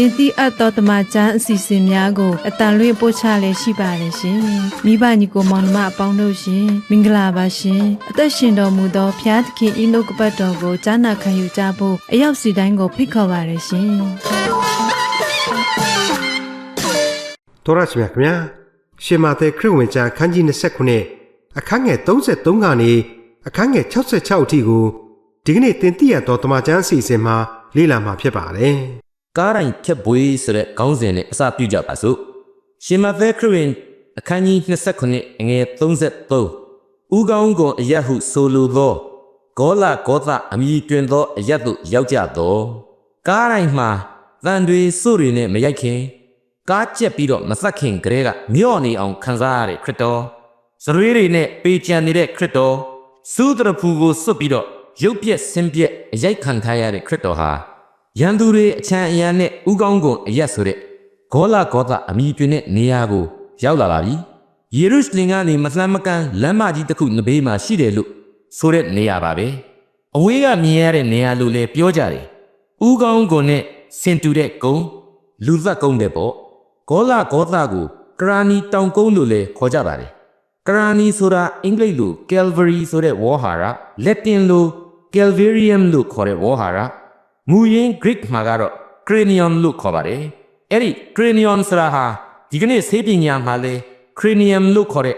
တင်တိအပ်သောတမချန်းအစီအစဉ်များကိုအတန်လွင့်ပို့ချလည်းရှိပါတယ်ရှင်။မိဘညီကိုမောင်နှမအပေါင်းတို့ရှင်မင်္ဂလာပါရှင်။အသက်ရှင်တော်မူသောဖျားသခင်ဤနှုတ်ကပတ်တော်ကိုကြားနာခံယူကြဖို့အရောက်စီတိုင်းကိုဖိတ်ခေါ်ပါတယ်ရှင်။တော်ရရှိမြခင်ဗျာရှင်မာသဲခရစ်ဝင်ကျမ်းခန်းကြီး29အခန်းငယ်33ကနေအခန်းငယ်66အထိကိုဒီကနေ့တင်ပြရတော့တမချန်းအစီအစဉ်မှာလေ့လာမှာဖြစ်ပါတယ် ကားတိုင်းဖြတ်ပွေးဆိုတဲ့ခေါင်းစဉ်နဲ့အစပြုကြပါစို့ရှင်မသဲခရစ်ဝင်အခန်းကြီး29အငယ်33ဥကောင်းကွန်အယတ်ဟုဆိုလိုသောဂောလဂောသအမိတွင်သောအယတ်သို့ရောက်ကြသောကားတိုင်းမှာတန်တွေစွတွေနဲ့မရိုက်ခင်ကားကျက်ပြီးတော့မဆက်ခင်ကလေးကမြော့နေအောင်ခံစားရတဲ့ခရစ်တော်စရွေးတွေနဲ့ပေချန်နေတဲ့ခရစ်တော်စူးတရဖူကိုစွတ်ပြီးတော့ရုပ်ပြက်ဆင်းပြက်အရိုက်ခံထားရတဲ့ခရစ်တော်ဟာ ရန်သူတွေအချမ်းအယံနဲ့ဥကောင်းကွန်အရက်ဆိုတဲ့ဂောလာဂောသအမိတွင်တဲ့နေရာကိုရောက်လာပါပြီ။ယေရုရှလင်ကနေမလှမ်းမကမ်းလမ်းမကြီးတစ်ခုနဘေးမှာရှိတယ်လို့ဆိုတဲ့နေရာပါပဲ။အဝေးကမြင်ရတဲ့နေရာလို့လည်းပြောကြတယ်။ဥကောင်းကွန်နဲ့ဆင်တူတဲ့ကုန်းလူသက်ကုန်းတဲ့ပေါ့။ဂောလာဂောသကိုကရာနီတောင်ကုန်းလို့လည်းခေါ်ကြပါတယ်။ကရာနီဆိုတာအင်္ဂလိပ်လို Calvary ဆိုတဲ့ဝေါ်ဟာရလက်တင်လို Calvarium လို့ခေါ်တဲ့ဝေါ်ဟာရ မူရင်း Greek မှာကတော့ Cranium လို့ခေါ်ပါတယ်အဲ့ဒီ Cranium ဆိုတာဟာဒီကနေ့ဆေးပညာမှာလဲ Cranium လို့ခေါ်တဲ့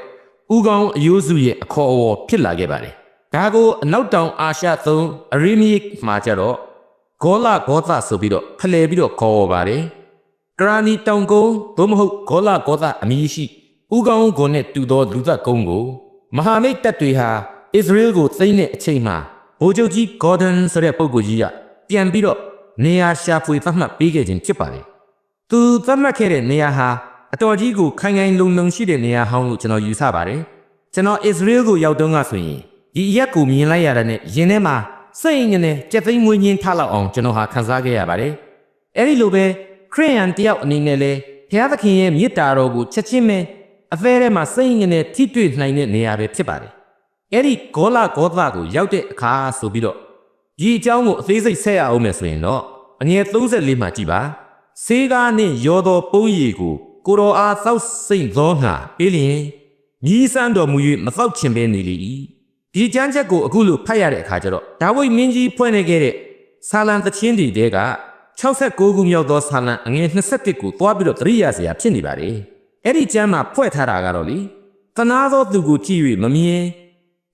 ဥကောင်းအယိုးစုရဲ့အခေါ်အဝေါ်ဖြစ်လာခဲ့ပါတယ်ဒါကိုအနောက်တောင်အာရှသုံး Aramaic မှာကျတော့ဂောလဂောသဆိုပြီးတော့ဖလှယ်ပြီးတော့ခေါ်ပါတယ်ကရာနီတောင်ကုန်းသို့မဟုတ်ဂောလာဂောသအမည်ရှိဥကောင်းကုန်းနဲ့တူသောလူသက်ကုန်းကိုမဟာမိတ်တပ်တွေဟာအစ္စရေးကိုသိမ်းတဲ့အချိန်မှာဗိုလ်ချုပ်ကြီးဂေါ်ဒန်ဆိုတဲ့ပုဂ္ဂိုလ်ကြီးက ပြန်ပြီးတော့နေရာရှာဖွေသတ်မှတ်ပေးခဲ့ခြင်းဖြစ်ပါတယ်။သူသတ်မှတ်ခဲ့တဲ့နေရာဟာအတော်ကြီးကိုခိုင်ခိုင်လုံလုံရှိတဲ့နေရာဟောင်းလို့ကျွန်တော်ယူဆပါတယ်။ကျွန်တော်အစ္စရေးကိုရောက်တော့ကဆိုရင်ဒီအရက်ကိုမြင်လိုက်ရတဲ့နဲ့ရင်ထဲမှာစိတ်ငနဲ့ကြက်သိမ်းမွေးညင်းထားလောက်အောင်ကျွန်တော်ဟာခံစားခဲ့ရပါတယ်။အဲ့ဒီလိုပဲခရိယန်တယောက်အနေနဲ့လဲဘုရားသခင်ရဲ့မေတ္တာတော်ကိုချက်ချင်းပဲအသေးထဲမှာစိတ်ငနဲ့ထိတွေ့နိုင်တဲ့နေရာပဲဖြစ်ပါတယ်။အဲ့ဒီဂောလာဂောသကိုရောက်တဲ့အခါဆိုပြီးတော့ ဒီအကြောင်းကိုအသေးစိတ်ဆက်ရအောင်မယ်ဆိုရင်တော့အငယ်34မှာကြည်ပါ။ဆေးကားနဲ့ရောတော်ပုံးရည်ကိုကိုတော်အားသောက်စိတ်သောငါပေးလျင်မြည်စမ်းတော်မူ၍မသောက်ချင်ပဲနေလေ၏။ဒီကျမ်းချက်ကိုအခုလိုဖတ်ရတဲ့အခါကျတော့ဒါဝိဒ်မင်းကြီးဖွဲ့နေခဲ့တဲ့ဆာလံသချင်းတွေတဲက69ခုမြောက်သောဆာလံအငယ်21ကိုသွားပြီးတော့တရိယာစရာဖြစ်နေပါတယ်။အဲ့ဒီကျမ်းမှာဖွဲ့ထားတာကတော့လေတနာသောသူကိုကြည့်၍မမြင်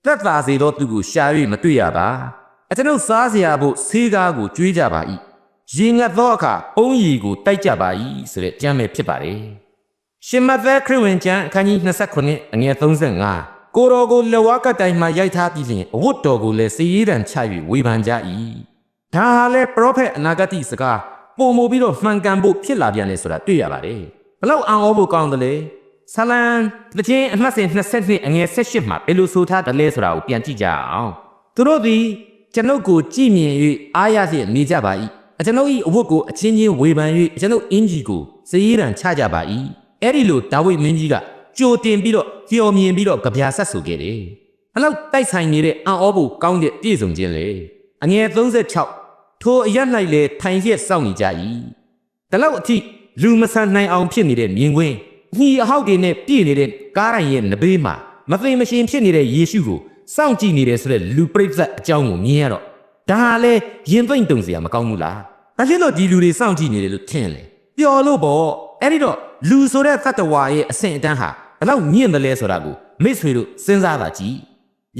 သက်သာစေသောသူကိုရှာ၍မတွေ့ရပါ။ အကျွန်ုပ်စားစရာဖို့ဆေးကားကိုကြွေးကြပါ၏။ရေငတ်သောအခါအုံးရီကိုတိုက်ကြပါ၏ဆိုတဲ့ကျမ်းပဲဖြစ်ပါတယ်။ရှင်မသက်ခရစ်ဝင်ကျမ်းအခန်းကြီး29အငယ်35ကိုတော်ကိုလက်ဝါးကတိုင်မှရိုက်ထားပြီးလျှင်အဝတ်တော်ကိုလည်းစီရီတံချ၍ဝေဖန်ကြ၏ဒါဟာလေပရောဖက်အနာဂတိစကားပုံမူပြီးတော့မှန်ကန်ဖို့ဖြစ်လာပြန်လေဆိုတာတွေ့ရပါတယ်ဘလောက်အံ့ဩဖို့ကောင်းတယ်လေဆလန်တခြင်းအမှတ်စဉ်22အငယ်18မှာဘယ်လိုဆိုထားတယ်လဲဆိုတာကိုပြန်ကြည့်ကြအောင်သူတို့သည် ကျွန်ုပ်ကိုကြည်မြင်၍အားရစေနေကြပါ၏အကျွန်ုပ်၏အဝတ်ကိုအချင်းချင်းဝေဖန်၍ကျွန်ုပ်အင်ကြီးကိုစီရီတံချကြပါ၏အဲ့ဒီလိုဒါဝိဒ်မင်းကြီးကကြိုတင်ပြီးတော့ပျော်မြင်ပြီးတော့ကြပြာဆက်ဆိုခဲ့တယ်။အဲ့လောက်တိုက်ဆိုင်နေတဲ့အံ့ဩဖို့ကောင်းတဲ့ပြည့်စုံခြင်းလေ။အငယ်36ထိုအရက်၌လေထိုင်ရက်စောင့်နေကြ၏။ဒါလောက်အထိလူမဆန်နိုင်အောင်ဖြစ်နေတဲ့မြင်ကွင်းညီအဟောက်တွေနဲ့ပြည့်နေတဲ့ကားရိုင်ရဲ့နဘေးမှာမသိမရှင်ဖြစ်နေတဲ့ယေရှုကို စောင့်ကြည့်နေတဲ့ဆိုတဲ့လူပရိသတ်အကြောင်းကိုမြင်ရတော့ဒါဟာလေရင်သိမ့်တုံစရာမကောင်းဘူးလား။အဖြစ်တော့ဒီလူတွေစောင့်ကြည့်နေတယ်လို့ထင်လေ။ပျော်လို့ပေါ့အဲ့ဒီတော့လူဆိုတဲ့သတ္တဝါရဲ့အဆင့်အတန်းဟာဘယ်လောက်မြင့်တယ်လဲဆိုတာကိုမိတ်ဆွေတို့စဉ်းစားပါကြည့်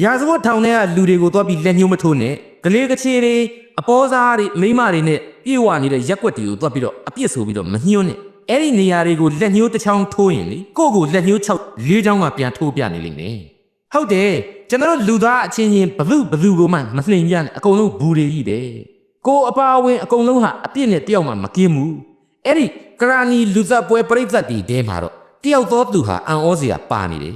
ရာဇဝတ်ထောင်ထဲကလူတွေကိုသွားပြီးလက်ညှိုးမထိုးနဲ့ကလေးကချေတွေအပေါ်စားတွေမိန်းမတွေနဲ့ပြေဝနေတဲ့ရက်ွက်တွေကိုသွားပြီးတော့အပြစ်ဆိုပြီးတော့မညှိုးနဲ့အဲ့ဒီနေရာတွေကိုလက်ညှိုးတစ်ချောင်းထိုးရင်လေကိုယ့်ကိုလက်ညှိုး၆လေးချောင်းကပြန်ထိုးပြနေလိမ့်မယ် ဟုတ်တယ်ကျွန်တော်တို့လူသားအချင်းချင်းဘလူဘလူကိုမှမလှင်ကြနဲ့အကုန်လုံးဘူတွေကြီးတယ်ကိုအပါအဝင်အကုန်လုံးဟာအပြစ်နဲ့တယောက်မှမကင်းဘူးအဲ့ဒီကရာနီလူသက်ပွဲပြိဿတ်တီတဲမှာတော့တယောက်သောသူဟာအံ့ဩစရာပါနေတယ်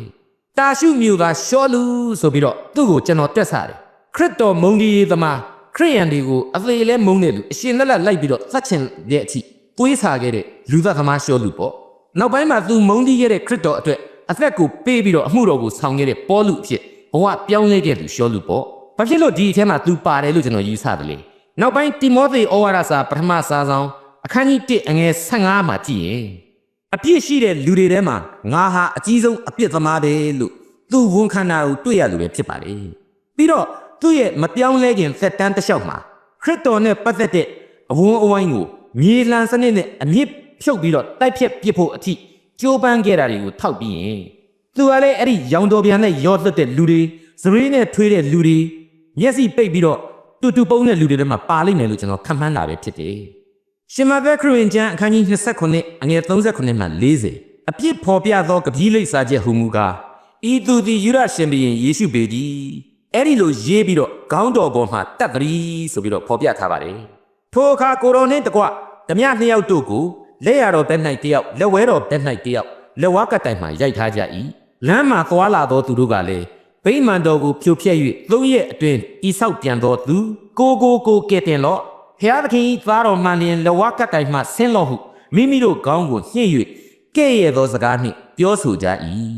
တာရှုမြူကရှောလူဆိုပြီးတော့သူ့ကိုကျွန်တော်တက်စားတယ်ခရစ်တော်မုန်ကြီးသမားခရိယန်တွေကိုအသေးလဲမုန်းတဲ့လူအရှင်လက်လက်လိုက်ပြီးတော့သတ်ချင်တဲ့အထိတွေးဆာခဲ့တဲ့လူသားသမားရှောလူပေါ့နောက်ပိုင်းမှာသူမုန်းတီးခဲ့တဲ့ခရစ်တော်အတွက် အသက်ကိုပေးပြီးတော့အမှုတော်ကိုဆောင်ခဲ့တဲ့ပေါလုအဖြစ်ဘဝပြောင်းလဲခဲ့သူရှောလူပေါ့ဘာဖြစ်လို့ဒီအထဲမှာသူပါတယ်လို့ကျွန်တော်ယူဆတယ်လေနောက်ပိုင်းတိမောသေဩဝါဒစာပထမစာဆောင်အခန်းကြီး1အငယ်15မှာကြည့်ရင်အပြစ်ရှိတဲ့လူတွေထဲမှာငါဟာအကြီးဆုံးအပြစ်သမားပဲလို့သူ့ဝန်ခံတာကိုတွေ့ရလို့ပဲဖြစ်ပါလေပြီးတော့သူ့ရဲ့မပြောင်းလဲခင်သက်တမ်းတစ်လျှောက်မှာခရစ်တော်နဲ့ပတ်သက်တဲ့အဝန်းအဝိုင်းကိုမြေလှန်စနစ်နဲ့အမြင့်ဖြုတ်ပြီးတော့တိုက်ဖြတ်ပစ်ဖို့အထိ ကြိုးပမ်းခဲ့တာတွေကိုထောက်ပြီးရင်သူကလည်းအဲ့ဒီရောင်တော်ပြန်နဲ့ရော့သက်တဲ့လူတွေစရီးနဲ့ထွေးတဲ့လူတွေမျက်စိပိတ်ပြီးတော့တူတူပုံးတဲ့လူတွေထဲမှာပါလိမ့်မယ်လို့ကျွန်တော်ခန့်မှန်းတာပဲဖြစ်တယ်ရှင်မဘက်ခရစ်ဝင်ကျမ်းအခန်းကြီး29အငယ်39မှ40အပြစ်ဖော်ပြသောကပီးလိပ်စာချက်ဟူမူကားဤသူသည်ယူရရှင်ဘုရင်ယေရှုပေတည်းအဲ့ဒီလိုရေးပြီးတော့ခေါင်းတော်ပေါ်မှာတတ်တည်းဆိုပြီးတော့ဖော်ပြထားပါတယ်ထိုအခါကိုရောနှင့်တကွဓမြနှစ်ယောက်တို့ကို လက်ရတော်ဘက်၌တယောက်လက်ဝဲတော်ဘက်၌တယောက်လက်ဝါးကတိုင်မှရိုက်ထားကြ၏လမ်းမှာသွားလာသောသူတို့ကလည်းဗိမာန်တော်ကိုဖြိုဖျက်၍သုံးရက်အတွင်းဤဆောက်ပြန်သောသူကိုကိုကိုကဲ့တင်လော့ဖျားသခင်ဤသားတော်မှန်လျင်လဝကတိုင်မှဆင်းလော့ဟုမိမိတို့ခေါင်းကိုညှိ၍ကဲ့ရဲ့သောစကားနှင့်ပြောဆိုကြ၏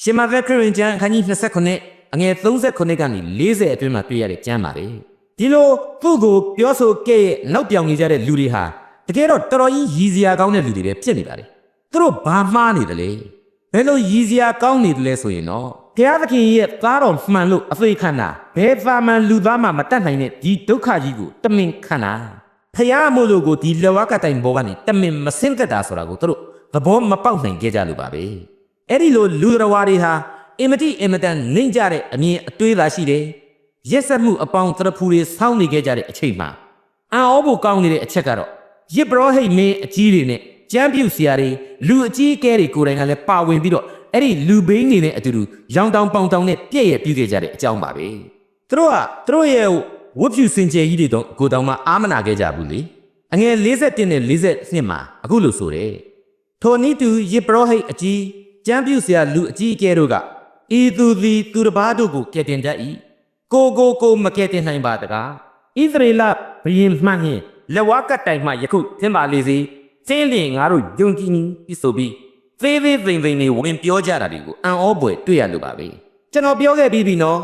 ရှင်မဗက်ခရင်ကျမ်းအခန်းကြီး29အငယ်39ကနေ40အတွင်းမှာတွေ့ရတဲ့ကျမ်းပါလေဒီလိုသူ့ကိုပြောဆိုကဲ့ရဲ့နောက်ပြောင်နေကြတဲ့လူတွေဟာ တကယ်တော့တော်တော်ကြီးရည်စရာကောင်းတဲ့လူတွေပဲဖြစ်နေပါလေသူတို့ဘာမှားနေတယ်လဲဘယ်လိုရည်စရာကောင်းနေတယ်လဲဆိုရင်တော့ဘုရားသခင်ရဲ့သားတော်မှန်လို့အသေးခံတာဘယ်သာမန်လူသားမှမတတ်နိုင်တဲ့ဒီဒုက္ခကြီးကိုတမင်ခံတာဖျားမို့လို့ကိုဒီလက်ဝါးကတိုင်ဘောကနေတမင်မစင်းသက်တာဆိုတာကိုသူတို့သဘောမပေါက်နိုင်ကြကြလို့ပါပဲအဲ့ဒီလိုလူတော်ဝါတွေဟာအင်မတိအင်မတန်နှိမ့်ကြတဲ့အမြင်အတွေးသာရှိတယ်ရက်ဆက်မှုအပေါင်းတရဖူတွေစောင်းနေခဲ့ကြတဲ့အချိန်မှာအံ့ဩဖို့ကောင်းနေတဲ့အချက်ကတော့ ရစ်ဘရောဟိတ်မင်းအကြီးတွေနဲ့ကျမ်းပြုဆရာတွေလူအကြီးအကဲတွေကိုယ်တိုင်ကလည်းပါဝင်ပြီးတော့အဲ့ဒီလူဘိန်းနေတဲ့အတူတူရောင်တောင်ပေါင်တောင်နဲ့ပြည့်ရပြည့်ခဲ့ကြတဲ့အကြောင်းပါပဲသူတို့ကသူတို့ရဲ့ဝတ်ဖြူစင်ကြယ်ကြီးတွေတော့ကိုတောင်မှအာမနာခဲ့ကြဘူးလေအငယ်51နဲ့52မှာအခုလို့ဆိုတယ်ထိုနည်းတူယစ်ပရောဟိတ်အကြီးကျမ်းပြုဆရာလူအကြီးအကဲတို့ကဤသူသည်သူတစ်ပါးတို့ကိုကဲ့တင်တတ်၏ကိုကိုကိုမကဲ့တင်နိုင်ပါတကားဣသရေလဘုရင်မှန်ရင် လက်ဝါးကတ်တိုင်မှယခုသင်ပါလေစေသင်လင်ငါတို့ယုံကြည်ပြီးဆိုပြီးသေးသေးသိမ့်သိမ့်နေဝင်ပြောကြတာတွေကိုအံ့ဩပွေတွေ့ရလို့ပါပဲကျွန်တော်ပြောခဲ့ပြီးပြီနော်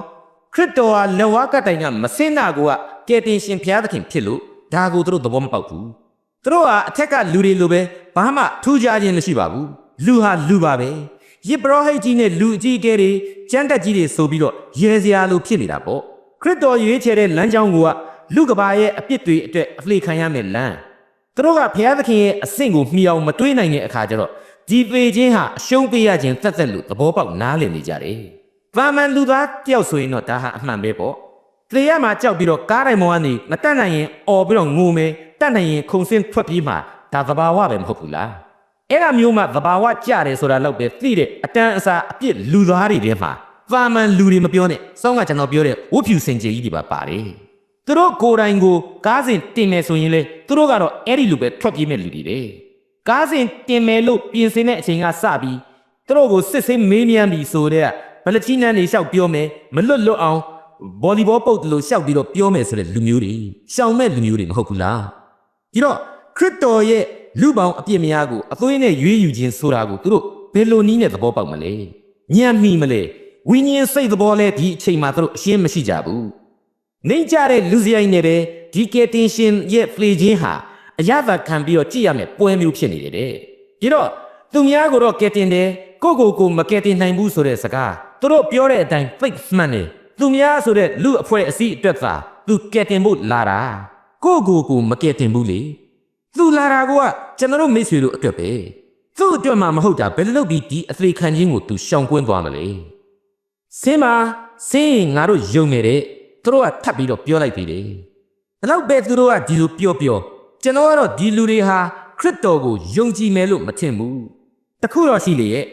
ခရစ်တော်ဟာလက်ဝါးကတ်တိုင်ကမစင်းတာကိုကကယ်တင်ရှင်ဘုရားသခင်ဖြစ်လို့ဒါကိုသူတို့သဘောမပေါက်ဘူးသူတို့ဟာအထက်ကလူတွေလိုပဲဘာမှထူးခြားခြင်းမရှိပါဘူးလူဟာလူပါပဲယစ်ဘရောဟိတ်ကြီးနဲ့လူအကြီးအကဲတွေကျမ်းတက်ကြီးတွေဆိုပြီးတော့ရဲစရာလိုဖြစ်နေတာပေါ့ခရစ်တော်ရွေးချယ်တဲ့လမ်းကြောင်းက လူကဘာရဲ့အပြစ်တွေအတွက်အဖလေခံရမယ်လမ်းသူတို့ကဘုရားသခင်ရဲ့အဆင့်ကိုမှီအောင်မတွေးနိုင်တဲ့အခါကျတော့ဒီပေခြင်းဟာအရှုံးပေးရခြင်းသက်သက်လို့သဘောပေါက်နားလည်နေကြတယ်။ဗာမန်လူသားတယောက်ဆိုရင်တော့ဒါဟာအမှန်ပဲပေါ့။သေရမှာကြောက်ပြီးတော့ကားတိုင်မောကနေမတတ်နိုင်ရင်អော်ပြီးတော့ငိုမယ်တတ်နိုင်ရင်ခုံစင်းထွက်ပြေးမှာဒါသဘာဝပဲမဟုတ်ဘူးလား။အဲ့ဒါမျိုးမှသဘာဝကြတယ်ဆိုတာတော့ပဲသိတဲ့အတန်းအစားအပြစ်လူသားတွေထဲမှာဗာမန်လူတွေမပြောနဲ့။စောင်းကကျွန်တော်ပြောတဲ့ဝတ်ဖြူစင်ကြယ်ကြီးတွေပါပါတယ်။ သူတို့ကိုယ်တိုင်ကိုကားစဉ်တင်နေဆိုရင်လေသူတို့ကတော့အဲ့ဒီလူပဲထွက်ပြေးမဲ့လူတွေတဲ့ကားစဉ်တင်မယ်လို့ပြင်ဆင်တဲ့အချိန်ကစပြီးသူတို့ကိုစစ်ဆေးမေးမြန်းပြီးဆိုတဲ့ဗလကြီးနန်းနေလျှောက်ပြောမယ်မလွတ်လွတ်အောင်ဗော်လီဘောပုတ်လို့လျှောက်ပြီးတော့ပြောမယ်ဆိုတဲ့လူမျိုးတွေရှောင်မဲ့လူမျိုးတွေမဟုတ်ဘူးလားဒီတော့ခရစ်တော်ရဲ့လူပေါင်းအပြစ်များကိုအသွေးနဲ့ရွေးယူခြင်းဆိုတာကိုသူတို့ဘယ်လိုနည်းနဲ့သဘောပေါက်မလဲညံ့မိမလဲဝိညာဉ်စိတ်သဘောလဲဒီအချိန်မှာသူတို့အရှင်းမရှိကြဘူး နေကြတဲ့လူစရိုက်နဲ့ပဲဒီကယ်တင်ရှင်ရဲ့ဖလေခြင်းဟာအရသာခံပြီးတော့ကြည့်ရမယ်ပွဲမျိုးဖြစ်နေတယ်တဲ့ဒီတော့သူများကိုတော့ကယ်တင်တယ်ကိုကိုကိုမကယ်တင်နိုင်ဘူးဆိုတဲ့စကားသူတို့ပြောတဲ့အတိုင်း fake မှန်တယ်သူများဆိုတဲ့လူအဖွဲ့အစည်းအတွက်သာသူကယ်တင်ဖို့လာတာကိုကိုကိုမကယ်တင်ဘူးလေသူလာတာကကျွန်တော်တို့မိတ်ဆွေတို့အတွက်ပဲသူ့အတွက်မှမဟုတ်တာဘယ်လိုလုပ်ပြီးဒီအသေးခံခြင်းကိုသူရှောင်ကွင်းသွားမလဲဆင်းပါဆင်းရင်ငါတို့ယုံနေတယ် သူတို့ကထပ်ပြီးတော့ပြောလိုက်သေးတယ်ဒါတော့ပဲသူတို့ကဒီလိုပြောပြောကျွန်တော်ကတော့ဒီလူတွေဟာခရစ်တော်ကိုယုံကြည်မယ်လို့မထင်ဘူးတခုတော့ရှိလေရဲ့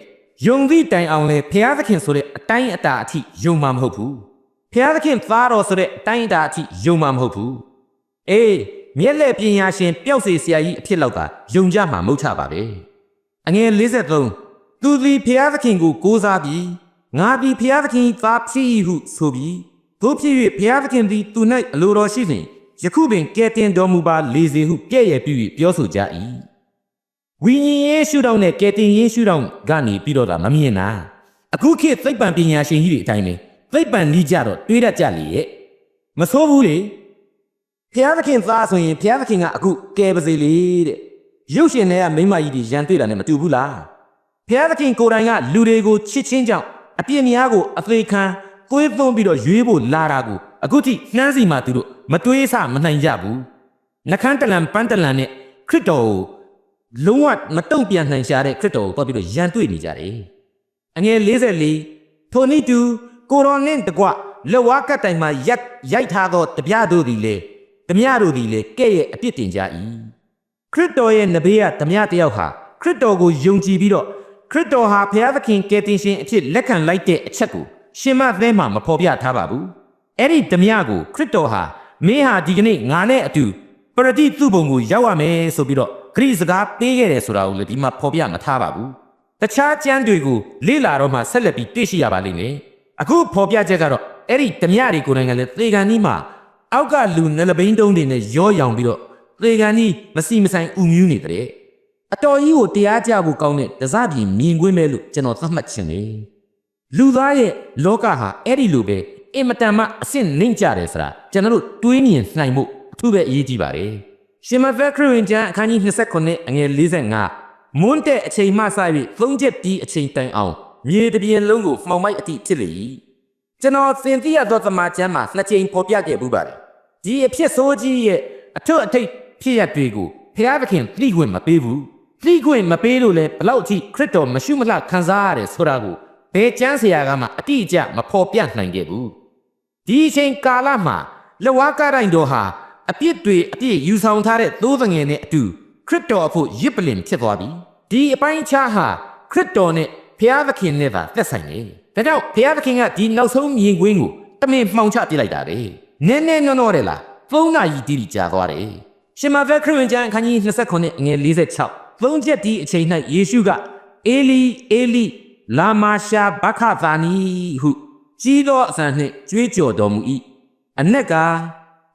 ယုံသည့်တိုင်အောင်လဲဘုရားသခင်ဆိုတဲ့အတိုင်းအတာအထိယုံမှာမဟုတ်ဘူးဘုရားသခင်သားတော်ဆိုတဲ့အတိုင်းအတာအထိယုံမှာမဟုတ်ဘူးအေးမျက်လက်ပညာရှင်ပျောက်စေဆရာကြီးအဖြစ်လောက်ကယုံကြမှာမဟုတ်ချပါပဲအငယ်53သူသည်ဘုရားသခင်ကိုကိုးစားပြီးငါသည်ဘုရားသခင်သားဖြစ်၏ဟုဆိုပြီး တို့ဖြစ်၍ဘုရားသခင်သည်သူ၌အလိုတော်ရှိစဉ်ယခုပင်ကဲတင်တော်မူပါလေစေဟုပြည့်ရပြု၍ပြောဆိုကြ၏ဝိညာဉ်ရေးရှုထောင့်နဲ့ကဲတင်ရေးရှုထောင့်ကနေပြီးတော့တာမမြင်တာအခုခေတ်သိပ္ပံပညာရှင်ကြီးတွေအတိုင်းပဲသိပ္ပံကြီးကြတော့တွေးတတ်ကြလေရဲ့မဆိုးဘူးလေဘုရားသခင်သားဆိုရင်ဘုရားသခင်ကအခုကဲပါစေလေတဲ့ရုပ်ရှင်တွေကမိမကြီးတွေရန်တွေ့တာနဲ့မတူဘူးလားဘုရားသခင်ကိုယ်တိုင်ကလူတွေကိုချစ်ချင်းကြောင့်အပြစ်များကိုအသေးခံ သွေးသွင်းပြီးတော့ရွေးဖို့လာတာကိုအခုထိနှမ်းစီမှာသူတို့မတွေးဆမနိုင်ကြဘူးနှခမ်းတလန်ပန်းတလန်နဲ့ခရစ်တော်ကိုလုံးဝမတုံ့ပြန်နိုင်ရှာတဲ့ခရစ်တော်ကိုတော့ပြီးတော့ရန်တွေ့နေကြတယ်အငယ်44ထိုနည်းတူကိုရောနှင့်တကွလက်ဝါးကတ်တိုင်မှာရက်ရိုက်ထားသောတပြားတို့သည်လေဓမြတို့သည်လေကဲ့ရဲ့အပြစ်တင်ကြ၏ခရစ်တော်ရဲ့နဘေးကဓမြတယောက်ဟာခရစ်တော်ကိုယုံကြည်ပြီးတော့ခရစ်တော်ဟာဘုရားသခင်ကယ်တင်ရှင်အဖြစ်လက်ခံလိုက်တဲ့အချက်ကို ရှင်မသဲမှာမဖော်ပြထားပါဘူးအဲ့ဒီဓမြကိုခရစ်တော်ဟာမင်းဟာဒီကနေ့ငါနဲ့အတူပရတိသူ့ဘုံကိုရောက်ရမယ်ဆိုပြီးတော့ဂရိစကားပေးခဲ့တယ်ဆိုတာကိုလည်းဒီမှာဖော်ပြမထားပါဘူးတခြားကျမ်းတွေကိုလေ့လာတော့မှဆက်လက်ပြီးတွေ့ရှိရပါလိမ့်မယ်အခုဖော်ပြချက်ကတော့အဲ့ဒီဓမြတွေကိုယ်တိုင်ကလည်းသေကန်ကြီးမှာအောက်ကလူနလဘိန်းတုံးတွေနဲ့ရောရောင်ပြီးတော့သေကန်ကြီးမစီမဆိုင်ဥမြူးနေတဲ့အတော်ကြီးကိုတရားကြဖို့ကောင်းတဲ့တစားပြည်မြင်ကွင်းပဲလို့ကျွန်တော်သတ်မှတ်ချင်တယ် လူသားရဲ့လောကဟာအဲ့ဒီလိုပဲအင်မတန်မှအဆင့်နှိမ့်ကြတယ်ဆိုတာကျွန်တော်တို့တွေးမြင်နိုင်မှုအထူးပဲအရေးကြီးပါတယ်ရှင်မဖက်ခရစ်ဝင်ကျမ်းအခန်းကြီး29အငယ်45မွန်းတဲ့အချိန်မှစပြီးသုံးချက်ပြီးအချိန်တိုင်အောင်မြေတစ်ပြင်လုံးကိုမှောင်မိုက်အတိဖြစ်လေ၏ကျွန်တော်သင်သိရသောသမာကျမ်းမှာနှစ်ချိန်ဖော်ပြခဲ့ပူပါတယ်ဒီအဖြစ်ဆိုးကြီးရဲ့အထွတ်အထိပ်ဖြစ်ရတွေကိုဖျားသခင်သိခွင့်မပေးဘူးသိခွင့်မပေးလို့လဲဘလောက်အထိခရစ်တော်မရှုမလှခံစားရတယ်ဆိုတာကို ဘယ်ကျမ်းဆရာကမှအတိအကျမဖော်ပြနိုင်ခဲ့ဘူးဒီအချိန်ကာလမှာလက်ဝါးကားတိုင်းတော်ဟာအပြစ်တွေအပြစ်ယူဆောင်ထားတဲ့သိုးသငယ်နဲ့အတူခရစ်တော်အဖို့ရစ်ပလင်ဖြစ်သွားပြီဒီအပိုင်းခြားဟာခရစ်တော်နဲ့ဖျားသခင်နဲ့သာသက်ဆိုင်တယ်ဒါကြောင့်ဖျားသခင်ကဒီနောက်ဆုံးမြင်ကွင်းကိုတမင်မှောင်ချပြလိုက်တာပဲနည်းနည်းနော်နော်တယ်လားသုံးနာရီတိတိကြာသွားတယ်ရှင်မာဖက်ခရစ်ဝင်ကျမ်းအခန်းကြီး29အငယ်46သုံးချက်ဒီအချိန်၌ယေရှုကအေလီအေလီ လာမာရှာဘခသာနီဟုကြီးသောအသံနှင့်ကြွေးကြော်တော်မူ၏အနက်က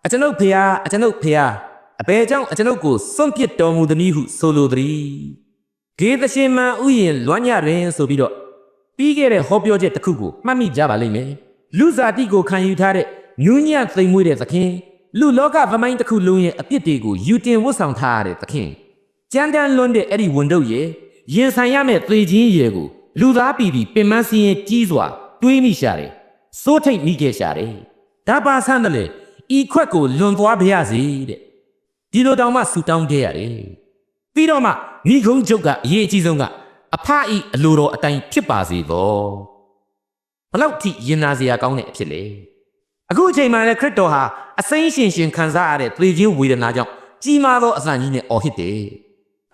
အကျွန်ုပ်ဖေဟာအကျွန်ုပ်ဖေဟာအဘယ်ကြောင့်အကျွန်ုပ်ကိုစွန့်ပစ်တော်မူသည်နည်းဟုဆိုလိုသည်ဂေသရှင်မန်ဥယျင်လွမ်းညတွင်ဆိုပြီးတော့ပြီးခဲ့တဲ့ဟောပြောချက်တစ်ခုကိုမှတ်မိကြပါလိမ့်မယ်လူစားတိကိုခံယူထားတဲ့ညူးညံ့သိမ်မွေ့တဲ့သခင်လူလောကဗမိုင်းတစ်ခုလုံးရဲ့အပြစ်တွေကိုယူတင်ဝတ်ဆောင်ထားရတဲ့သခင်ကြမ်းတမ်းလွန်းတဲ့အဲ့ဒီဝန်တုပ်ရဲ့ရင်ဆိုင်ရမယ့်သေခြင်းရဲ့ကို လူသားပြည်ပြီးပင်မစင်းရဲ့ကြီးစွာတွေးမိရှာတယ်စိုးထိတ်မိခဲ့ရှာတယ်ဒါပါဆန်းတယ်လေဤခွက်ကိုလွန်သွားပါရစေတဲ့ဒီလိုတောင်မှဆူတောင်းခဲ့ရတယ်ပြီးတော့မှမိခုံးချုပ်ကအရေးအကြီးဆုံးကအဖအီအလိုတော်အတိုင်းဖြစ်ပါစေသောဘလောက်ထိရင်နာစရာကောင်းတဲ့အဖြစ်လေအခုအချိန်မှလည်းခရစ်တော်ဟာအစိမ့်ရှင်ရှင်ခံစားရတဲ့သေခြင်းဝေဒနာကြောင့်ကြီးမားသောအဆန်ကြီးနဲ့အော်ဟစ်တယ်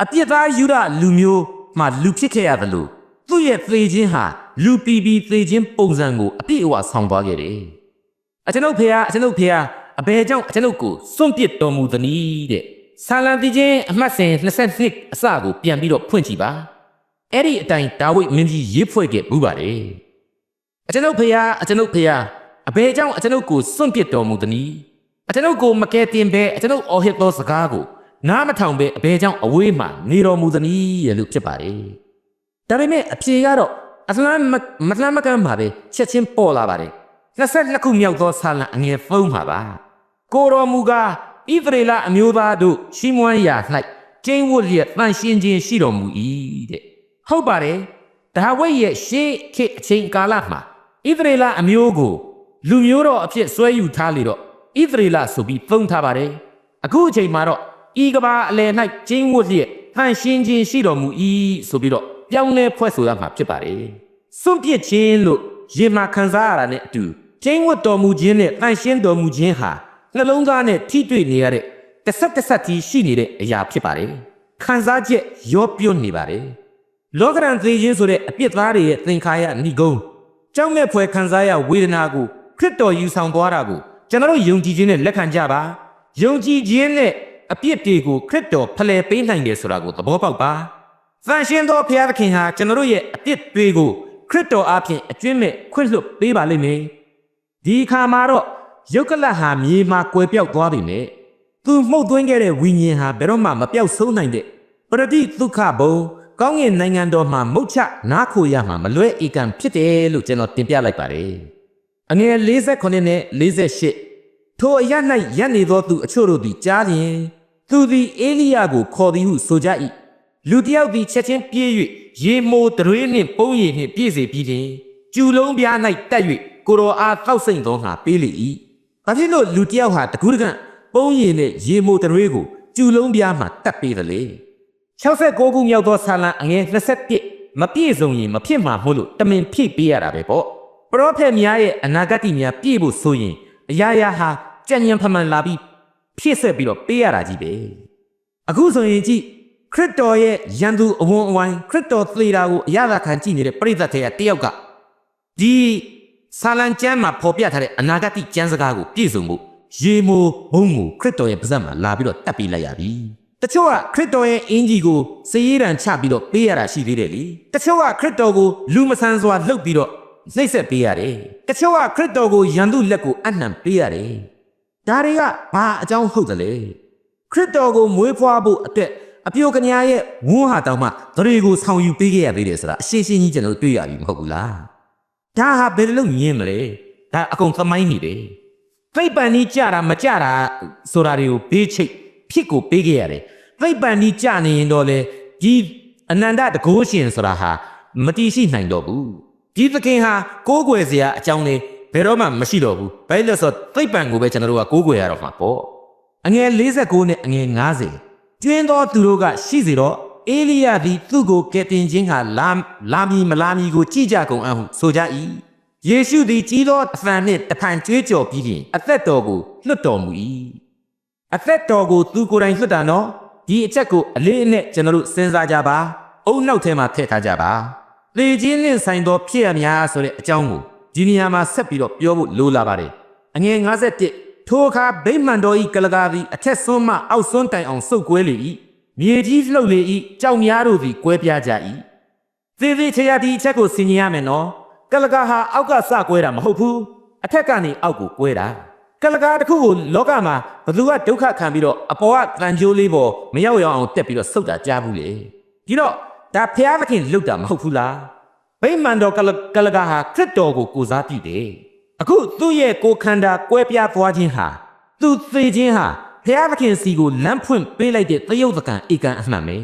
အပြစ်သားယူရလူမျိုးမှလူဖြစ်ခဲ့ရသလိုသူ့ ရဲ့သေခြင်းဟာလူပီပီသေခြင်းပုံစံကိုအပြည့်အဝဆောင်သွားခဲ့တယ်အကျွန်ုပ်ဖေဟာအကျွန်ုပ်ဖေဟာအဘယ်ကြောင့်အကျွန်ုပ်ကိုစွန့်ပစ်တော်မူသနည်းတဲ့ဆာလံတိချင်းအမှတ်စဉ်22အစကိုပြန်ပြီးတော့ဖွင့်ကြည့်ပါအဲ့ဒီအတိုင်းဒါဝိဒ်မင်းကြီးရေးဖွဲ့ခဲ့ဘူးပါတယ်အကျွန်ုပ်ဖေဟာအကျွန်ုပ်ဖေဟာအဘယ်ကြောင့်အကျွန်ုပ်ကိုစွန့်ပစ်တော်မူသနည်းအကျွန်ုပ်ကိုမကယ်တင်ဘဲအကျွန်ုပ်အော်ဟစ်သောစကားကိုနားမထောင်ဘဲအဘယ်ကြောင့်အဝေးမှနေတော်မူသနည်းရဲ့လို့ဖြစ်ပါတယ် ဒါပေမဲ့အဖြေကတော့အလန်းမလန်းမကမ်းပါပဲချက်ချင်းပေါ်လာပါတယ်22ခုမြောက်သောဆာလံအငယ်ဖုံးပါပါကိုတော်မူကားဣသရေလအမျိုးသားတို့ရှီမွမ်းရာ၌ကျင်းဝတ်လျက်တန်ရှင်းခြင်းရှိတော်မူ၏တဲ့ဟုတ်ပါတယ်ဒါဝိဒ်ရဲ့ရှေးခေတ်အချိန်ကာလမှာဣသရေလအမျိုးကိုလူမျိုးတော်အဖြစ်ဆွဲယူထားလေတော့ဣသရေလဆိုပြီးသုံးထားပါတယ်အခုအချိန်မှာတော့ဤကဘာအလယ်၌ကျင်းဝတ်လျက်တန်ရှင်းခြင်းရှိတော်မူ၏ဆိုပြီးတော့ ပြောင်းလဲဖွဲ့ဆိုရမှာဖြစ်ပါတယ်စွန့်ပစ်ခြင်းလို့ရင်မှာခံစားရတာနဲ့အတူကျင်းဝတ်တော်မူခြင်းနဲ့တန်ရှင်းတော်မူခြင်းဟာနှလုံးသားနဲ့ထိတွေ့နေရတဲ့တစ်ဆက်တစ်ဆက်ကြီးရှိနေတဲ့အရာဖြစ်ပါတယ်ခံစားချက်ရောပြွတ်နေပါတယ်လောကရန်သေးခြင်းဆိုတဲ့အပြစ်သားတွေရဲ့သင်္ခါရဏိဂုံးကြောက်မဲ့ဖွယ်ခံစားရဝေဒနာကိုခရစ်တော်ယူဆောင်သွားတာကိုကျွန်တော်ယုံကြည်ခြင်းနဲ့လက်ခံကြပါယုံကြည်ခြင်းနဲ့အပြစ်တွေကိုခရစ်တော်ဖလှယ်ပေးနိုင်တယ်ဆိုတာကိုသဘောပေါက်ပါ။ ဖန်ရှင်သောဘုရားသခင်ဟာကျွန်တော်တို့ရဲ့အပြစ်တွေကိုခရစ်တော်အားဖြင့်အကျွင့်မဲ့ခွင့်လွှတ်ပေးပါလိမ့်မယ်ဒီခါမှာတော့ယုတ်ကလတ်ဟာမြေမှာကွယ်ပြောက်သွားပြီနဲ့သူမှုတ်သွင်းခဲ့တဲ့ဝိညာဉ်ဟာဘယ်တော့မှမပြောက်ဆုံးနိုင်တဲ့ပရတိဒုက္ခဘုံကောင်းကင်နိုင်ငံတော်မှာမုတ်ချနားခိုရမှာမလွဲဧကံဖြစ်တယ်လို့ကျွန်တော်တင်ပြလိုက်ပါတယ်အငယ်48နဲ့48ထိုအရ၌ရပ်နေသောသူအချို့တို့သည်ကြားလျင်သူသည်အေလိယကိုခေါ်သည်ဟုဆိုကြ၏ လူတစ်ယောက်သည်ချက်ချင်းပြေး၍ရေမိုးတရွေးနှင့်ပုံးရည်နှင့်ပြည့်စေပြီးလျှင်ကျူလုံးပြား၌တက်၍ကိုတော်အားတောက်ဆိတ်သောငါပေးလေ၏ဘာဖြစ်လို့လူတစ်ယောက်ဟာတကူးတကန့်ပုံးရည်နှင့်ရေမိုးတရွေးကိုကျူလုံးပြားမှတက်ပေးတယ်လေ69ခုမြောက်သောဆာလံအငယ်21မပြည့်စုံရင်မဖြစ်မှာမို့လို့တမင်ဖြည့်ပေးရတာပဲပေါ့ပရောဖက်များရဲ့အနာဂတ်များပြည့်ဖို့ဆိုရင်အရာရာဟာကြံ့ညံဖမှန်လာပြီးဖြည့်ဆက်ပြီးတော့ပေးရတာကြီးပဲအခုဆိုရင်ကြည့် ခရစ်တော်ရဲ့ယန်သူအဝန်အဝိုင်းခရစ်တော်သေတာကိုအရသာခံကြည့်နေတဲ့ပရိသတ်တွေကတယောက်ကဒီဆာလံကျမ်းမှာဖော်ပြထားတဲ့အနာဂတ်ကျမ်းစကားကိုပြည့်စုံဖို့ရေမိုးဘုံကိုခရစ်တော်ရဲ့ပါးစပ်မှာလာပြီးတော့တတ်ပြီးလိုက်ရပြီတချို့ကခရစ်တော်ရဲ့အင်ဂျီကိုစည်ရည်တံချပြီးတော့ပေးရတာရှိသေးတယ်လေတချို့ကခရစ်တော်ကိုလူမဆန်စွာလှုပ်ပြီးတော့နှိပ်စက်ပေးရတယ်တချို့ကခရစ်တော်ကိုယန္တုလက်ကိုအနှံပေးရတယ်ဒါတွေကဘာအကြောင်းဟုတ်တယ်လဲခရစ်တော်ကိုမွေးဖွားဖို့အတွက် အပြိုကညာရဲ့ဝန်းဟာတောင်မှသရေကိုဆောင်ယူပေးခဲ့ရသေးတယ်ဆိုတာအရှင်းရှင်းကြီးကျွန်တော်တို့တွေ့ရပြီမဟုတ်ဘူးလားဒါဟာဘယ်လိုလုပ်ညင်းမလဲဒါအကုန်သမိုင်းနေတယ်သိပ္ပံကြီးကြတာမကြတာဆိုတာတွေကိုဘေးချိတ်ဖြစ်ကိုပေးခဲ့ရတယ်သိပ္ပံကြီးကြနေရင်တော့လေဒီအနန္တတကုရှင်ဆိုတာဟာမတိရှိနိုင်တော့ဘူးဒီသခင်ဟာကိုးကွယ်စရာအကြောင်းလေးဘယ်တော့မှမရှိတော့ဘူးဘယ်လို့ဆိုသိပ္ပံကိုပဲကျွန်တော်တို့ကကိုးကွယ်ရတော့မှာပေါ့အငယ်49နဲ့အငယ်50 ကျွင်းသောသူတို့ကရှိစေတော့အေလိယသည်သူ့ကိုကယ်တင်ခြင်းဟာလာလာမီမလာမီကိုကြည့်ကြကုန်အံ့ဟုဆိုကြ၏ယေရှုသည်ကြီးသောအဖန်နှင့်တဖန်ကြွေးကြော်ပြီးရင်အသက်တော်ကိုလွတ်တော်မူ၏အသက်တော်ကိုသူကိုယ်တိုင်လွတ်တာနော်ဒီအချက်ကိုအလေးအနက်ကျွန်တော်တို့စဉ်းစားကြပါအုံနောက်ထဲမှာထည့်ထားကြပါသေခြင်းနဲ့ဆိုင်သောဖြစ်ရများဆိုတဲ့အကြောင်းကိုဒီနေရာမှာဆက်ပြီးတော့ပြောဖို့လိုလာပါတယ်အငယ်51 ထိုအခါဗိမာန်တော်ဤကလကာသည်အထက်ဆွန်းမှအောက်ဆွန်းတိုင်အောင်စုပ်ကွဲလေ၏မြေကြီးလှုပ်လေ၏ကြောင်များတို့သည်ကွဲပြားကြ၏သေသေးချရာဒီအချက်ကိုဆင်ញင်ရမယ်နော်ကလကာဟာအောက်ကစကွဲတာမဟုတ်ဘူးအထက်ကနေအောက်ကိုကွဲတာကလကာတစ်ခုကိုလောကမှာဘသူကဒုက္ခခံပြီးတော့အပေါ်ကတန်ကြိုးလေးပေါ်မရောက်ရအောင်တက်ပြီးတော့စုပ်တာကြားဘူးလေဒီတော့ဒါဖျားသခင်လုတ်တာမဟုတ်ဘူးလားဗိမာန်တော်ကလကလကာဟာခရစ်တော်ကိုကိုစားပြုတယ် အခုသူ့ရဲ့ကိုယ်ခန္ဓာကွဲပြားသွားခြင်းဟာသူသေခြင်းဟာဖျားသခင်စီကိုလမ်းဖွင့်ပေးလိုက်တဲ့သရုပ်သကံဧကန်အမှန်ပဲ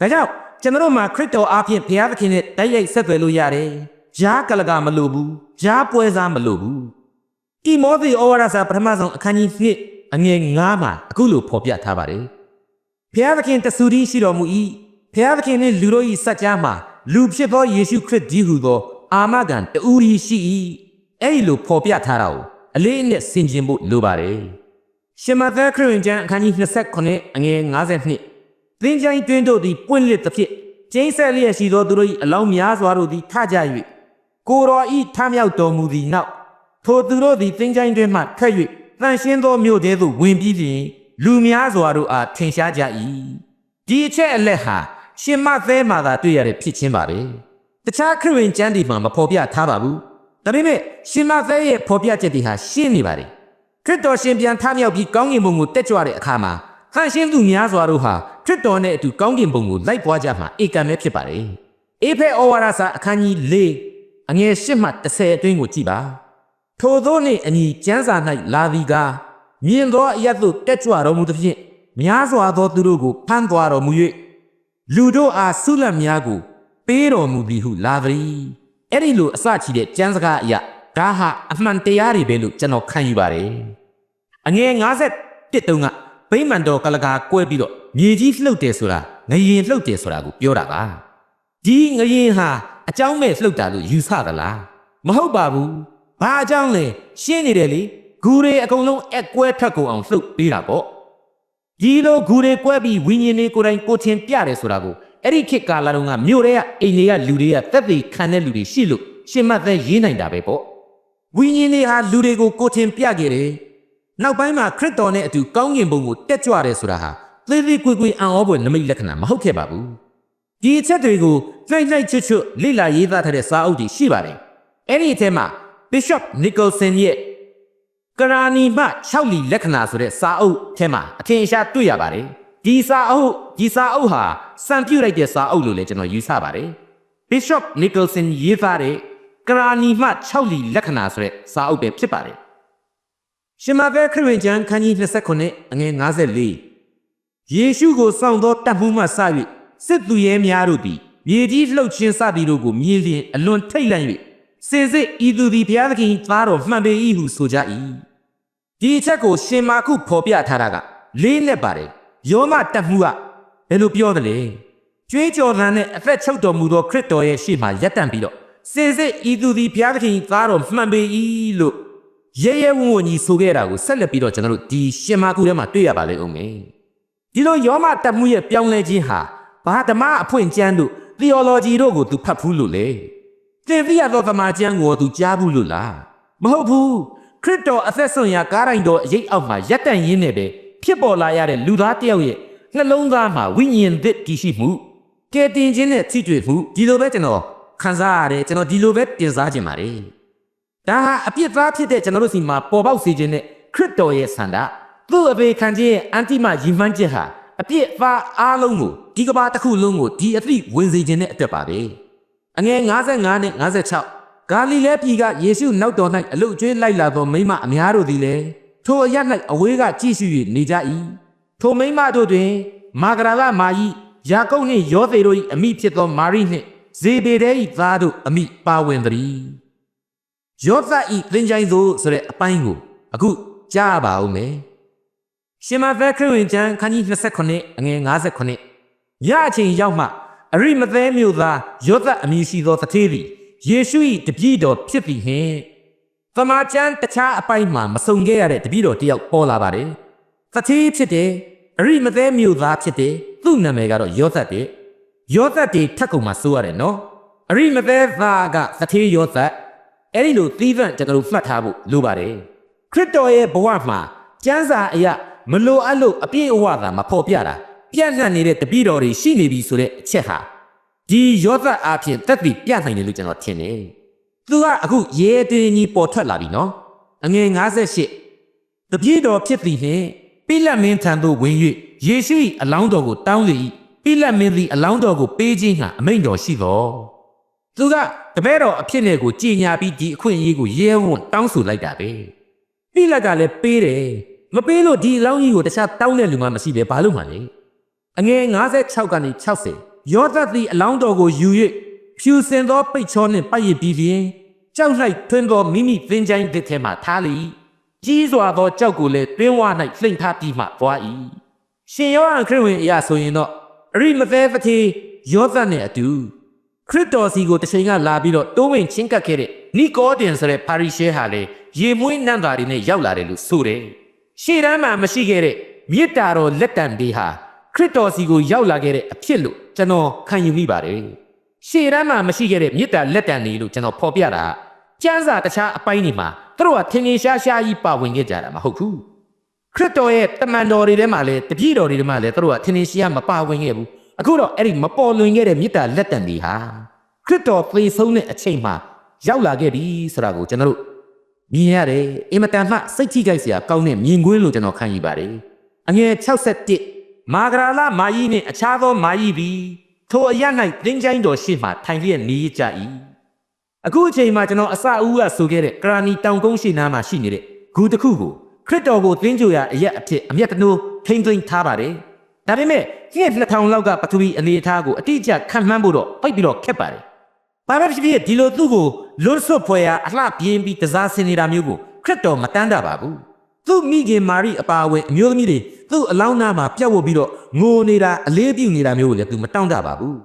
ဒါကြောင့်ကျွန်တော်တို့မှာခရစ်တော်အားဖြင့်ဘုရားသခင်နဲ့တိုက်ရိုက်ဆက်သွယ်လို့ရတယ်။ဂျားကလကမလို့ဘူး။ဂျားပွဲစားမလို့ဘူး။တိမောသေဩဝါဒစာပထမဆုံးအခန်းကြီး1အငယ်9မှာအခုလိုဖော်ပြထားပါတယ်။ဘုရားသခင်တဆူတည်းရှိတော်မူ၏။ဘုရားသခင်နှင့်လူတို့၏စัจ जा မှာလူဖြစ်သောယေရှုခရစ်ကြီးဟုသောအာမခံတူရီရှိ၏။ အဲ့ဒီလိုဖော်ပြထားတာကိုအလေးအနက်ဆင်ခြင်ဖို့လိုပါတယ်။ရှမသက်ခရစ်ဝင်ကျမ်းအခန်းကြီး29အငယ်52သင်္ချိုင်းတွင်တို့သည်ပွင့်လစ်သဖြင့်ကျင်းဆက်လျက်ရှိသောသူတို့၏အလောင်းများစွာတို့သည်ထကြ၍ကိုတော်ဤထမြောက်တော်မူသည်နောက်ထိုသူတို့သည်သင်္ချိုင်းတွင်မှထွက်၍တန်ရှင်းသောမြို့ထဲသို့ဝင်ပြီးပြင်လူများစွာတို့အားထင်ရှားကြ၏ဒီအချက်အလက်ဟာရှင်မသဲမှာသာတွေ့ရတဲ့ဖြစ်ချင်းပါပဲတခြားခရစ်ဝင်ကျမ်းတွေမှာမဖော်ပြထားပါဘူး ဒါပေမဲ့ရှင်မသဲရဲ့ဖော်ပြချက်တွေဟာရှင်းနေပါတယ်ခရစ်တော်ရှင်ပြန်ထမြောက်ပြီးကောင်းကင်ဘုံကိုတက်ကြွတဲ့အခါမှာဟန်ရှင်းသူများစွာတို့ဟာခရစ်တော်နဲ့အတူကောင်းကင်ဘုံကိုလိုက်ပွားကြမှာဧကံပဲဖြစ်ပါတယ်။အေဖဲဩဝါဒစာအခန်းကြီး၄အငယ်၈မှ10အတွင်းကိုကြည့်ပါ။ထိုသောနှင့်အညီကျမ်းစာ၌လာသည်ကားမြင်သောအရတ်သို့တက်ကြွတော်မူသဖြင့်များစွာသောသူတို့ကိုဖမ်းသွားတော်မူ၍လူတို့အားဆုလတ်များကိုပေးတော်မူသည်ဟုလာသည်။ အဲ့ဒီလိုအစချီတဲ့ကျမ်းစကားအရာဒါဟာအမှန်တရားတွေပဲလို့ကျွန်တော်ခံယူပါတယ်။အငယ်51တုန်းကဗိမာန်တော်ကလကာကွဲပြီးတော့မြေကြီးလှုပ်တယ်ဆိုတာငရင်လှုပ်တယ်ဆိုတာကိုပြောတာပါဒီငရင်ဟာအကြောင်းမဲ့လှုပ်တာလို့ယူဆသလားမဟုတ်ပါဘူးဘာအကြောင်းလဲရှင်းနေတယ်လေဂူတွေအကုန်လုံးအက်ကွဲထွက်ကုန်အောင်လှုပ်ပေးတာပေါ့ဒီလိုဂူတွေကွဲပြီးဝိညာဉ်တွေကိုယ်တိုင်ကိုချင်းပြတယ်ဆိုတာကို အဲ့ဒီခေတ်ကာလတုန်းကမြို့တွေကအိမ်တွေကလူတွေကသက်သေခံတဲ့လူတွေရှိလို့ရှင်မသက်ရေးနိုင်တာပဲပေါ့ဝိညာဉ်တွေဟာလူတွေကိုကိုချင်းပြခဲ့တယ်နောက်ပိုင်းမှာခရစ်တော်နဲ့အတူကောင်းကင်ဘုံကိုတက်ကြွတယ်ဆိုတာဟာသေးသေးကွေကွေအံ့ဩဖွယ်နမိတ်လက္ခဏာမဟုတ်ခဲ့ပါဘူးဒီအချက်တွေကိုနှိုက်နှိုက်ချွတ်ချွတ်လေ့လာရေးသားထားတဲ့စာအုပ်တွေရှိပါတယ်အဲ့ဒီအထဲမှာ Bishop Nicholson ရဲ့ကရာနီမ6လီလက္ခဏာဆိုတဲ့စာအုပ်ထဲမှာအထင်ရှားတွေ့ရပါတယ် ဒီစာအုပ်ဒီစာအုပ်ဟာစံပြုတ်လိုက်တဲ့စာအုပ်လို့လည်းကျွန်တော်ယူဆပါတယ် Bishop Nicholson ရေးသားတဲ့ကရာနီမ6လီလက္ခဏာဆိုတဲ့စာအုပ်ပဲဖြစ်ပါတယ်ရှင်မဘဲခရစ်ဝင်ကျမ်းခန်းကြီး29အငယ်54ယေရှုကိုစောင့်သောတတ်မှုမှစ၍စစ်သူရဲများတို့သည်မြေကြီးလှုပ်ခြင်းစသည်တို့ကိုမြင်လျင်အလွန်ထိတ်လန့်၍စေစစ်ဤသူသည်ဘုရားသခင်သားတော်မှန်ပေ၏ဟုဆိုကြ၏ဒီအချက်ကိုရှင်မာခုဖော်ပြထားတာကလေးလက်ပါတယ် ယောမတတ်မှုကဘယ်လိုပြောသလဲကျွေးကြော်သံနဲ့အသက်ချုပ်တော်မူသောခရစ်တော်ရဲ့ရှေ့မှာရပ်တန့်ပြီးတော့စေစစ်ဤသူသည်ဘုရားသခင်သားတော်မှန်ပေ၏လို့ရဲရဲဝံ့ဝံ့ကြီးဆိုခဲ့တာကိုဆက်လက်ပြီးတော့ကျွန်တော်တို့ဒီရှင်မာခုထဲမှာတွေ့ရပါလိမ့်ဦးမယ်ဒီလိုယောမတတ်မှုရဲ့ပြောင်းလဲခြင်းဟာဘာဓမ္မအဖွင့်ကျမ်းတို့ theology တို့ကိုသူဖတ်ဘူးလို့လေသင်သိရသောသမာကျမ်းကိုသူကြားဘူးလို့လားမဟုတ်ဘူးခရစ်တော်အသက်ဆုံးရာကားတိုင်းတော်အရေးအောက်မှာရပ်တန့်ရင်းနဲ့ပဲ ဖြစ်ပေါ်လာရတဲ့လူသားတစ်ယောက်ရဲ့နှလုံးသားမှာဝိညာဉ်သစ်တည်ရှိမှုကဲတင်ခြင်းနဲ့ထိတွေ့မှုဒီလိုပဲကျွန်တော်ခံစားရတယ်ကျွန်တော်ဒီလိုပဲတင်စားခြင်းပါတယ်ဒါဟာအပြစ်သားဖြစ်တဲ့ကျွန်တော်တို့စီမှာပေါ်ပေါက်စေခြင်းနဲ့ခရစ်တော်ရဲ့ဆန္ဒသူ့အပေခံခြင်းရဲ့အန်တိမရည်မှန်းချက်ဟာအပြစ်သားအားလုံးကိုဒီကဘာတစ်ခုလုံးကိုဒီအသည့်ဝင်စေခြင်းနဲ့အတွက်ပါပဲအငယ်55နဲ့56ဂါလိလဲပြည်ကယေရှုနောက်တော်၌အလုတ်ကျွေးလိုက်လာသောမိမအများတို့သည်လည်း ထိုအရ၌အဝေးကကြည့်ရှု၍နေကြ၏ထိုမိမတို့တွင် မာဂရာလမာယိယာကုပ်နှင့်ယောသေတို့၏အမိဖြစ်သောမာရိနှင့်ဇေဘေဒဲ၏သားတို့အမိပါဝင်သတည်းယောသဤသင်္ချိုင်းသို့ဆိုတဲ့အပိုင်းကို အခုကြားပါဦးမယ်ရှင်မသက်ခရစ်ဝင်ကျမ်းခန်းကြီး29အငယ်59ညအချိန်ရောက်မှအရိမသဲမြို့သားယောသအမည်ရှိသောသထေးသည်ယေရှု၏တပည့်တော်ဖြစ်သည်ဟင် သမာကျမ်းတခြားအပိုင်းမှာမစုံခဲ့ရတဲ့တပည့်တော်တစ်ယောက်ပေါ်လာပါတယ်သထေးဖြစ်တယ်အရိမသဲမြို့သားဖြစ်တယ်သူ့နာမည်ကတော့ယောသတဲ့ယောသတေထက်ကုန်မှာဆိုရတယ်နော်အရိမသဲသားကသထေးယောသအဲ့ဒီလိုသီးသန့်ကျွန်တော်တို့မှတ်ထားဖို့လိုပါတယ်ခရစ်တော်ရဲ့ဘဝမှာကျမ်းစာအရာမလိုအပ်လို့အပြည့်အဝသာမဖော်ပြတာပြန့်နှံ့နေတဲ့တပည့်တော်တွေရှိနေပြီဆိုတဲ့အချက်ဟာဒီယောသအားဖြင့်တက်တည်ပြနိုင်တယ်လို့ကျွန်တော်ထင်တယ် သူကအခုရဲတင်းကြီးပေါ်ထွက်လာပြီနော်အငယ်58တပည့်တော်ဖြစ်သည်နှင့်ပိလတ်မင်းထံသို့ဝင်၍ယေရှု၏အလောင်းတော်ကိုတောင်းလေ၏ပိလတ်မင်းသည်အလောင်းတော်ကိုပေးခြင်းဟာအမိန့်တော်ရှိသောသူကတပည့်တော်အဖြစ်နဲ့ကိုကြည်ညာပြီးဒီအခွင့်အရေးကိုရဲဝံ့တောင်းဆိုလိုက်တာပဲပြီးလက်ကလည်းပေးတယ်မပေးလို့ဒီအလောင်းကြီးကိုတခြားတောင်းတဲ့လူမှမရှိပဲဘာလို့မှလဲအငယ်56ကနေ60ယောသတ်သည်အလောင်းတော်ကိုယူ၍ ဖြူစင်သောပိတ်ချောနှင့်ပတ်ရစ်ပြီးလျင်ကြောက်လိုက်ထွင်းသောမိမိသင်ချိုင်းတစ်ထဲမှထားလေ၏ကြီးစွာသောကြောက်ကိုလည်းတွင်းဝ၌လှိမ့်ထားပြီးမှသွား၏ရှင်ယောဟန်ခရစ်ဝင်အရာဆိုရင်တော့အရိမသဲဖတိယောသတ်နဲ့အတူခရစ်တော်စီကိုတစ်ချိန်ကလာပြီးတော့တိုးဝင်ချင်းကပ်ခဲ့တဲ့နီကောဒင်ဆိုတဲ့ပါရီရှဲဟာလေရေမွေးနံ့တာတွေနဲ့ရောက်လာတယ်လို့ဆိုတယ်။ရှေ့တန်းမှာမရှိခဲ့တဲ့မေတ္တာတော်လက်တံတွေဟာခရစ်တော်စီကိုရောက်လာခဲ့တဲ့အဖြစ်လို့ကျွန်တော်ခံယူမိပါတယ်။ ရှေ့တန်းမှာမရှိခဲ့တဲ့မေတ္တာလက်တံတွေလို့ကျွန်တော်ဖော်ပြတာကျမ်းစာတခြားအပိုင်းတွေမှာသူတို့ကထင်ထင်ရှားရှားကြီးပါဝင်ခဲ့ကြတာမဟုတ်ဘူး။ခရစ်တော်ရဲ့တမန်တော်တွေထဲမှာလည်းတပည့်တော်တွေထဲမှာလည်းသူတို့ကထင်ထင်ရှားမပါဝင်ခဲ့ဘူးအခုတော့အဲ့ဒီမပေါ်လွင်ခဲ့တဲ့မေတ္တာလက်တံတွေဟာခရစ်တော်သေဆုံးတဲ့အချိန်မှာရောက်လာခဲ့ပြီဆိုတာကိုကျွန်တော်တို့မြင်ရတယ်အင်မတန်မှစိတ်ထိခိုက်စရာကောင်းတဲ့မြင်ကွင်းလို့ကျွန်တော်ခံယူပါတယ်အငယ်61မာဂရာလမာယီနှင့်အခြားသောမာယီသည် ထိုအရ၌သင်္ချိုင်းတော်ရှိမှထိုင်လျက်နေကြ၏အခုအချိန်မှာကျွန်တော်အစအဦးကဆိုခဲ့တဲ့ကရာနီတောင်ကုန်းရှိနားမှာရှိနေတဲ့ဂူတစ်ခုကိုခရစ်တော်ကိုသင်ကြရအရက်အဖြစ်အမျက်တနိုးထိမ့်သိမ့်ထားပါတယ်ဒါပေမဲ့ညက်2000လောက်ကပထဝီအနေအထားကိုအတိအကျခံမှန်းဖို့တော့ပိုက်ပြီးတော့ခက်ပါတယ်ဘာပဲဖြစ်ဖြစ်ဒီလိုသူ့ကိုလွတ်ဆွတ်ဖွယ်ရာအလှပြင်းပြီးတစားဆင်နေတာမျိုးကိုခရစ်တော်မတန်းတာပါဘူး သူ့မိခင်မာရိအပါအဝင်အမျိုးသမီးတွေသူ့အလောင်းသားမှာပြတ်ဝတ်ပြီးတော့ငိုနေတာအလေးပြုနေတာမျိုးကိုလည်းသူမတောင်းတပါဘူး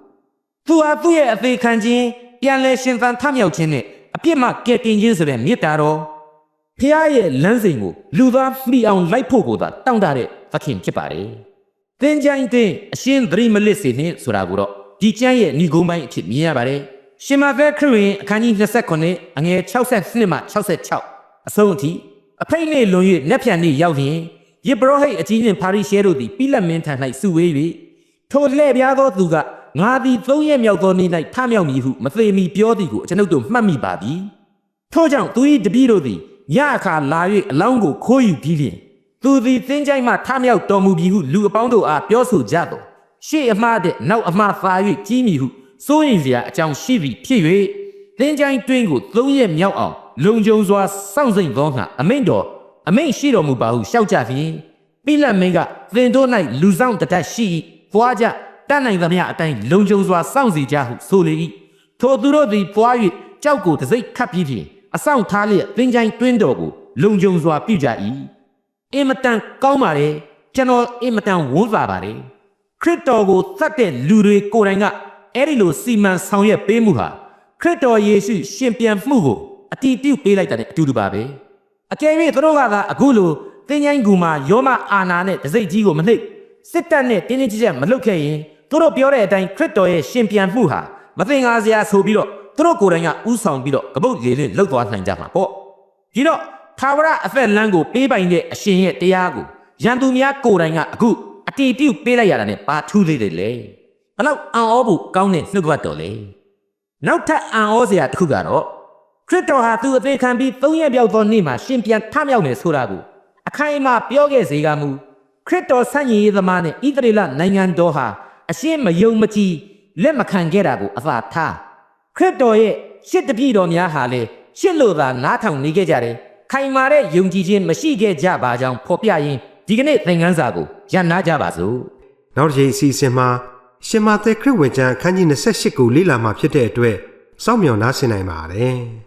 သူဟာသူ့ရဲ့အသေးခံခြင်းပြန်လဲရှင်သန်ထမြောက်ခြင်းနဲ့အပြစ်မှကယ်တင်ခြင်းဆိုတဲ့မေတ္တာတော်ဖခင်ရဲ့လမ်းစဉ်ကိုလူသားမှီအောင်လိုက်ဖို့ကိုသာတောင်းတတဲ့သခင်ဖြစ်ပါတယ်။သင်ချိုင်းတဲ့အရှင်သတိမလစ်စေနှင့်ဆိုတာကိုတော့ဒီကျမ်းရဲ့ဏိဂုံးပိုင်းအဖြစ်မြင်ရပါတယ်။ရှင်မဖက်ခရစ်ဝင်အခန်းကြီး29အငယ်62မှ66အဆုံးအထိ အဖိတ်နေလွန်၍လက်ဖြန်နေရောက်လျင်ယေဘရဟိတ်အကြီးနှင့်ပါရိရှဲတို့သည်ပိလက်မင်းထံ၌စုဝေး၍ထိုလှဲ့ပြားသောသူကငါသည်သုံးရက်မြောက်သောနေ့၌ထမြောက်မည်ဟုမသေးမီပြောသည်ကိုကျွန်ုပ်တို့မှတ်မိပါပြီထို့ကြောင့်သူ၏တပည့်တို့သည်ညအခါလာ၍အလောင်းကိုခိုးယူပြီးဖြင့်သူသည်သင်ချိုင်းမှထမြောက်တော်မူပြီဟုလူအပေါင်းတို့အားပြောဆိုကြသောရှေ့အမှားတဲ့နောက်အမှားသာ၍ကြီးမည်ဟုစိုးရင်စရာအကြောင်းရှိသည်ဖြစ်၍သင်ချိုင်းတွင်းကိုသုံးရက်မြောက်အောင် လုံခြုံစွာစောင့်စိမ့်သောငါအမိန့်တော်အမိန့်ရှိတော်မူပါဟုရှောက်ကြဖြင့်ပိလတ်မင်းကသင်တို့၌လူဆောင်တတတ်ရှိ၏ပွားကြတတ်နိုင်သမျှအတိုင်းလုံခြုံစွာစောင့်စီကြဟုဆိုလေ၏ထိုသူတို့သည်ပွား၍ကြောက်ကိုတစိမ့်ခတ်ပြီးဖြင့်အဆောင်ထားလျက်သင်ချိုင်းတွင်းတော်ကိုလုံခြုံစွာပြုကြ၏အင်မတန်ကောင်းပါလေကျွန်တော်အင်မတန်ဝန်းသာပါတယ်ခရစ်တော်ကိုသတ်တဲ့လူတွေကိုယ်တိုင်ကအဲ့ဒီလိုစီမံဆောင်ရွက်ပေးမှုဟာခရစ်တော်ယေရှုရှင်ပြန်မှုကို အတီးပြုတ်ပေးလိုက်တဲ့အတူတူပါပဲအကယ်၍သူတို့ကသာအခုလိုသင်ချိုင်းကူမှာယောမအာနာနဲ့တစိမ့်ကြီးကိုမနှိပ်စစ်တပ်နဲ့တင်းတင်းကြပ်ကြပ်မလုပ်ခဲ့ရင်သူတို့ပြောတဲ့အတိုင်းခရစ်တော်ရဲ့ရှင်ပြန်မှုဟာမသင်္ကာစရာဆိုပြီးတော့သူတို့ကိုယ်တိုင်ကဥဆောင်ပြီးတော့ကပုတ်လေလေးလှုပ်သွားနိုင်ကြမှာပေါ့ဒီတော့သာဝရအဖက်လန်းကိုပေးပိုင်တဲ့အရှင်ရဲ့တရားကိုရန်သူများကိုယ်တိုင်ကအခုအတီးပြုတ်ပေးလိုက်ရတာနဲ့ဘာထူးသေးတယ်လဲဘလောက်အံ့ဩဖို့ကောင်းတဲ့နှုတ်ကပတ်တော်လေနောက်ထပ်အံ့ဩစရာတစ်ခုကတော့ ခရစ်တော်ဟာသူအသေးခံပြီး၃ရက်ပြောက်သောနေ့မှာရှင်ပြန်ထမြောက်နေဆိုတာကိုအခိုင်အမာပြောခဲ့စေကမူခရစ်တော်ဆန့်ကျင်ရေးသမားနဲ့ဣသရေလနိုင်ငံတော်ဟာအရှင်းမယုံမကြည်လက်မခံခဲ့တာကိုအသာထားခရစ်တော်ရဲ့ရှစ်တပည့်တော်များဟာလေရှစ်လို့သာနားထောင်နေခဲ့ကြတယ်ခိုင်မာတဲ့ယုံကြည်ခြင်းမရှိခဲ့ကြပါကြောင်းဖော်ပြရင်းဒီကနေ့သင်ခန်းစာကိုရန်နာကြပါစို့နောက်တစ်ချိန်အစီအစဉ်မှာရှင်မာသဲခရစ်ဝင်ကျမ်းအခန်းကြီး28ကိုလေ့လာမှာဖြစ်တဲ့အတွက်စောင့်မျှော်နားဆင်နိုင်ပါတယ်။